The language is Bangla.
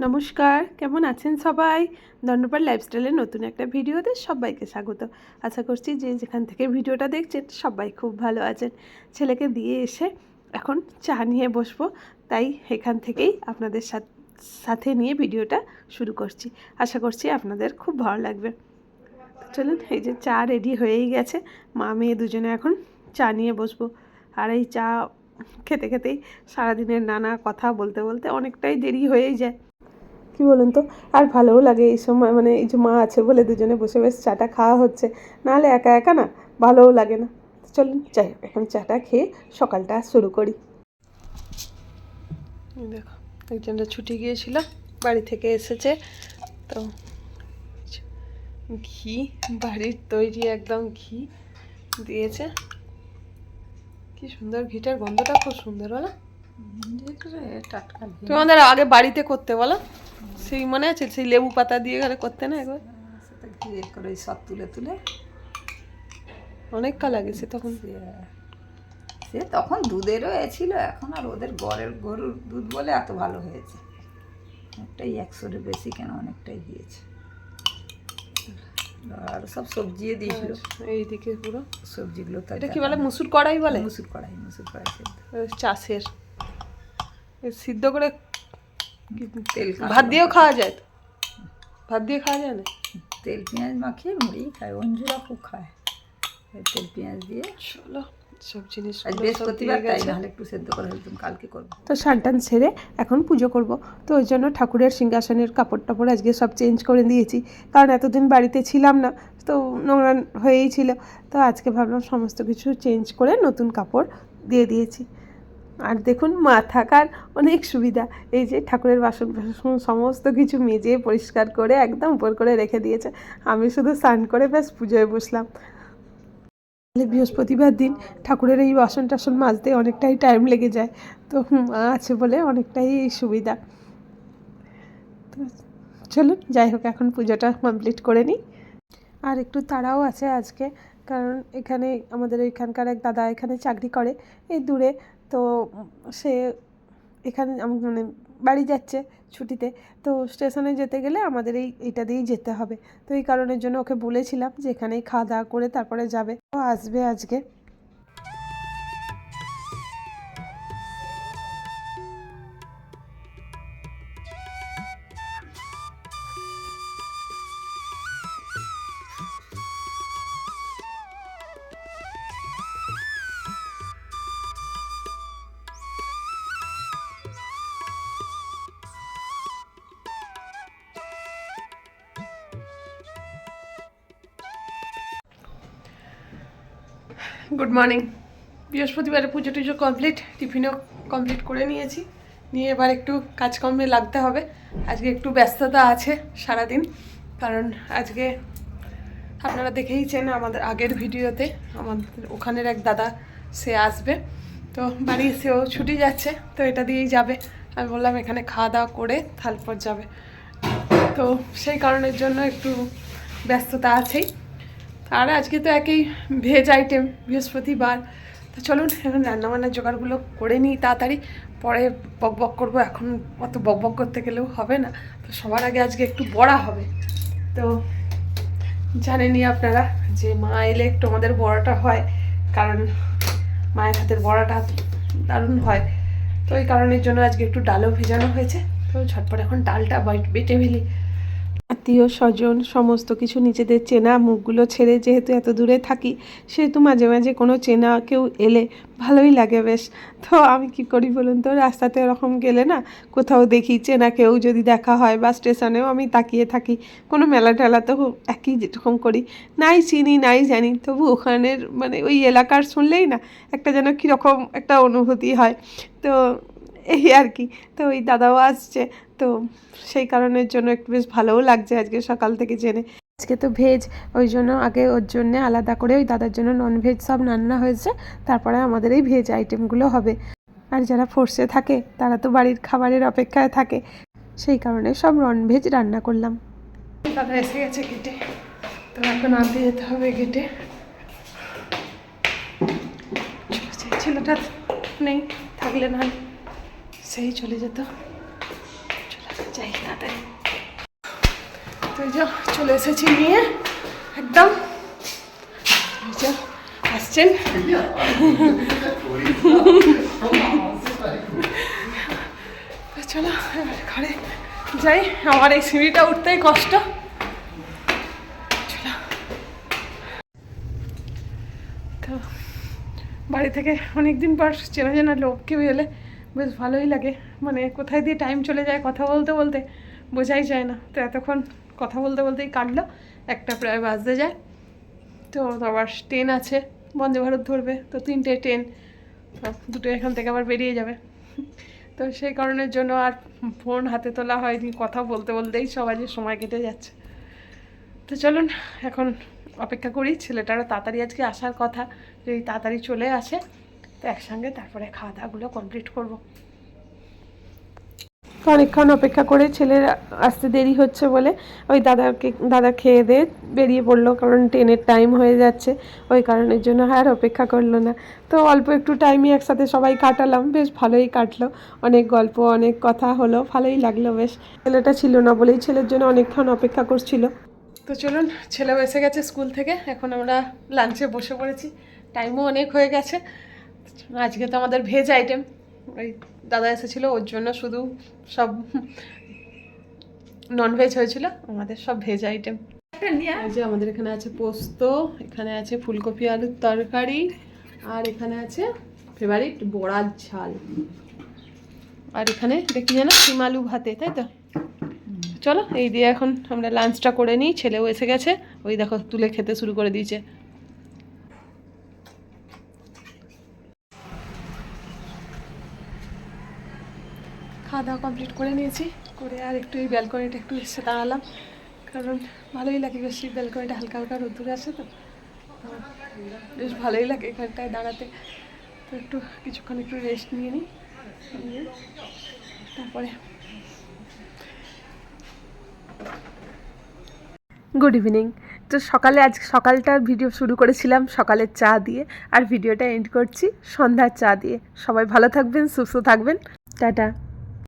নমস্কার, কেমন আছেন সবাই? দণ্ডপার লাইফস্টাইলের নতুন একটা ভিডিওতে সবাইকে স্বাগত। আশা করছি যে যেখান থেকে ভিডিওটা দেখছেন সবাই খুব ভালো আছেন। ছেলেকে দিয়ে এসে এখন চা নিয়ে বসবো, তাই এখান থেকেই আপনাদের সাথ- সাথে নিয়ে ভিডিওটা শুরু করছি। আশা করছি আপনাদের খুব ভালো লাগবে। চলুন, এই যে চা রেডি হয়েই গেছে, মা মেয়ে দুজনে এখন চা নিয়ে বসবো। আর এই চা খেতে খেতেই সারাদিনের নানা কথা বলতে বলতে অনেকটাই দেরি হয়েই যায়। কি বলুন তো? আর ভালোও লাগে এই সময় মানে এই যে মা আছে বলে দুজনে বসে বেশ চাটা খাওয়া হচ্ছে। নাহলে একা একা না ভালোও লাগে না। চলুন যাই হোক, এখন চাটা খেয়ে সকালটা শুরু করি। দেখো একজনটা ছুটি গিয়েছিল বাড়ি থেকে এসেছে। তো ঘি বাড়ির তৈরি একদম ঘি দিয়েছে। কি সুন্দর ঘিটার গন্ধটা খুব সুন্দর বলো। টাটকা তোমাদের আগে বাড়িতে করতে বলো। সেই মনে আছে? সেই লেবু পাতা দিয়ে ঘরে করতে না একবার? করে সব তুলে তুলে। অনেক কাল লাগে সে তখন। সে- তখন দুধেরও এ ছিল এখন আর ওদের গড়ের গরুর দুধ বলে এত ভালো হয়েছে। অনেকটাই একশোর বেশি কেন অনেকটাই দিয়েছে। আর সব সবজিও দিয়েছিল। এইদিকে পুরো। সবজিগুলো তো এটা কি বলে মুসুর কড়াই বলে? মুসুর কড়াই মুসুর কড়াই সেদ্ধ। চাষের। সিদ্ধ করে তেল ভাত দিয়েও খাওয়া যায় তো? ভাত দিয়ে খাওয়া যায় না? তেল পেঁয়াজ মাখিয়ে মুড়ি খায় অঞ্জুরা খুব খায়। তেল পেঁয়াজ দিয়ে। চলো সব জিনিস আজ বৃহস্পতিবার তাই নাহলে একটু সেদ্ধ করে ফেলতাম কালকে করব। তো সানটান সেরে এখন পুজো করব। তো ওই জন্য ঠাকুরের সিংহাসনের কাপড় টাপড় আজকে সব চেঞ্জ করে দিয়েছি। কারণ এতদিন বাড়িতে ছিলাম না তো নোংরা হয়েই ছিল। তো আজকে ভাবলাম সমস্ত কিছু চেঞ্জ করে নতুন কাপড় দিয়ে দিয়েছি। আর দেখুন, মা থাকার অনেক সুবিধা। এই যে ঠাকুরের বাসন বাসন সমস্ত কিছু মেজে, পরিষ্কার করে, একদম উপর করে রেখে দিয়েছে। আমি শুধু স্নান করে ব্যাস পুজোয় বসলাম। তাহলে বৃহস্পতিবার দিন ঠাকুরের এই বাসন টাসন মাজতে অনেকটাই টাইম লেগে যায়। তো মা আছে বলে অনেকটাই সুবিধা। তো চলুন, যাই হোক, এখন পুজোটা কমপ্লিট করে নিই। আর একটু তাড়াও আছে আজকে, কারণ এখানে আমাদের এখানকার এক দাদা এখানে চাকরি করে। এই দূরে তো সে এখানে মানে বাড়ি যাচ্ছে ছুটিতে। তো স্টেশনে যেতে গেলে আমাদের এই, এটা দিয়েই যেতে হবে। তো এই কারণের জন্য ওকে বলেছিলাম যে এখানেই খাওয়া দাওয়া করে তারপরে যাবে। ও আসবে আজকে। গুড মর্নিং বৃহস্পতিবারে পুজো টুজো কমপ্লিট টিফিনও কমপ্লিট করে নিয়েছি। নিয়ে এবার একটু কাজকর্মে লাগতে হবে। আজকে একটু ব্যস্ততা আছে সারাদিন, কারণ আজকে আপনারা দেখেইছেন আমাদের আগের ভিডিওতে, আমাদের ওখানের এক দাদা, সে আসবে। তো বাড়ি সেও ছুটি যাচ্ছে, তো এটা দিয়েই যাবে। আমি বললাম, এখানে খাওয়া দাওয়া করে তারপর যাবে। তো সেই কারণের জন্য একটু ব্যস্ততা আছেই। আর আজকে তো একই ভেজ আইটেম বৃহস্পতিবার। তো চলুন, এখন রান্নাবান্নার জোগাড়গুলো করে নিই তাড়াতাড়ি। পরে বক বক করব, এখন অত বক বক করতে গেলেও হবে না। তো সবার আগে আজকে একটু বড়া হবে। তো জানেনই আপনারা যে মা এলে একটু আমাদের বড়াটা হয়, কারণ মায়ের হাতের বড়াটা দারুণ হয়। তো এই কারণের জন্য আজকে একটু ডালও ভেজানো হয়েছে। তো ঝটপট এখন ডালটা বেটে ফেলি। আত্মীয় স্বজন সমস্ত কিছু নিজেদের চেনা মুখগুলো ছেড়ে যেহেতু এত দূরে থাকি, সেহেতু মাঝে মাঝে কোনো চেনা কেউ এলে ভালোই লাগে বেশ। তো আমি কি করি বলুন তো? রাস্তাতে ওরকম গেলে না, কোথাও দেখি চেনা কেউ যদি দেখা হয় বা স্টেশনেও আমি তাকিয়ে থাকি, কোনো মেলা টেলা তো একই যেরকম করি। নাই চিনি, নাই জানি, তবু ওখানের মানে ওই এলাকার শুনলেই না একটা যেন কীরকম একটা অনুভূতি হয়। তো এই আর কি, তো ওই দাদাও আসছে তো সেই কারণের জন্য একটু বেশ ভালোও লাগছে আজকে সকাল থেকে জেনে। আজকে তো ভেজ, ওই জন্য আগে ওর জন্য আলাদা করে ওই দাদার জন্য নন ভেজ সব রান্না হয়েছে, তারপরে আমাদের এই ভেজ আইটেমগুলো হবে। আর যারা ফোর্সে থাকে, তারা তো বাড়ির খাবারের অপেক্ষায় থাকে, সেই কারণে সব নন ভেজ রান্না করলাম। দাদা এসে গেছে গেটে তো এখন আনতে যেতে হবে গেটে ছেলেটা নেই, থাকলে না সেই চলে যেত। যাই তাড়াতাড়ি তো যে চলে এসেছি নিয়ে, একদম। আসছেন। চলো, এবার ঘরে যাই। আমার এই সিঁড়িটা উঠতেই কষ্ট। চলো। তো বাড়ি থেকে অনেক দিন পর চেনা চেনা লোক কেউ এলে বেশ ভালোই লাগে। মানে কোথায় দিয়ে টাইম চলে যায় কথা বলতে বলতে, বোঝাই যায় না। তো এতক্ষণ কথা বলতে বলতেই কাটলো, একটা প্রায় বাজতে যায়। তো আবার ট্রেন আছে, বন্দে ভারত ধরবে, তো তিনটে ট্রেন দুটো এখান থেকে আবার বেরিয়ে যাবে। তো সেই কারণের জন্য আর ফোন হাতে তোলা হয়নি, কথা বলতে বলতেই সবাই সময় কেটে যাচ্ছে। তো চলুন, এখন অপেক্ষা করি, ছেলেটারও তাড়াতাড়ি আজকে আসার কথা, যদি তাড়াতাড়ি চলে আসে, তো একসঙ্গে তারপরে খাওয়া দাওয়াগুলো কমপ্লিট করব। অনেকক্ষণ অপেক্ষা করে ছেলের আসতে দেরি হচ্ছে বলে ওই দাদাকে, দাদা খেয়ে দিয়ে বেরিয়ে পড়ল কারণ ট্রেনের টাইম হয়ে যাচ্ছে, ওই কারণের জন্য আর অপেক্ষা করল না। তো অল্প একটু টাইমই একসাথে সবাই কাটালাম, বেশ ভালোই কাটলো। অনেক গল্প, অনেক কথা হলো, ভালোই লাগল বেশ। ছেলেটা ছিল না বলেই ছেলের জন্য অনেকক্ষণ অপেক্ষা করছিল। তো চলুন ছেলেও এসে গেছে স্কুল থেকে, এখন আমরা লাঞ্চে বসে পড়েছি। টাইমও অনেক হয়ে গেছে। আজকে তো আমাদের ভেজ আইটেম ওই দাদা এসেছিল ওর জন্য শুধু সব ননভেজ হয়েছিল আমাদের সব ভেজ আইটেম যে আমাদের এখানে আছে পোস্ত এখানে আছে ফুলকপি আলুর তরকারি আর এখানে আছে ফেভারিট বড়ার ঝাল। আর এখানে দেখি যেন শিম আলু ভাতে তাই তো? চলো এই দিয়ে এখন আমরা লাঞ্চটা করে নিই ছেলেও এসে গেছে ওই দেখো তুলে খেতে শুরু করে দিয়েছে। দাওয়া কমপ্লিট করে নিয়েছি। করে আর একটু এই ব্যালকনিটা একটু এসে দাঁড়ালাম। কারণ ভালোই লাগে বেশ এই ব্যালকনিটা হালকা হালকা রোদ্দুরে তো। তো বেশ ভালোই লাগে এখানটায় দাঁড়াতে। তো একটু কিছুক্ষণ একটু রেস্ট নিয়ে নিই। নিয়ে তারপরে গুড ইভিনিং তো সকালে আজ সকালটার ভিডিও শুরু করেছিলাম সকালের চা দিয়ে। আর ভিডিওটা এন্ড করছি সন্ধ্যার চা দিয়ে। সবাই ভালো থাকবেন, সুস্থ থাকবেন। টাটা।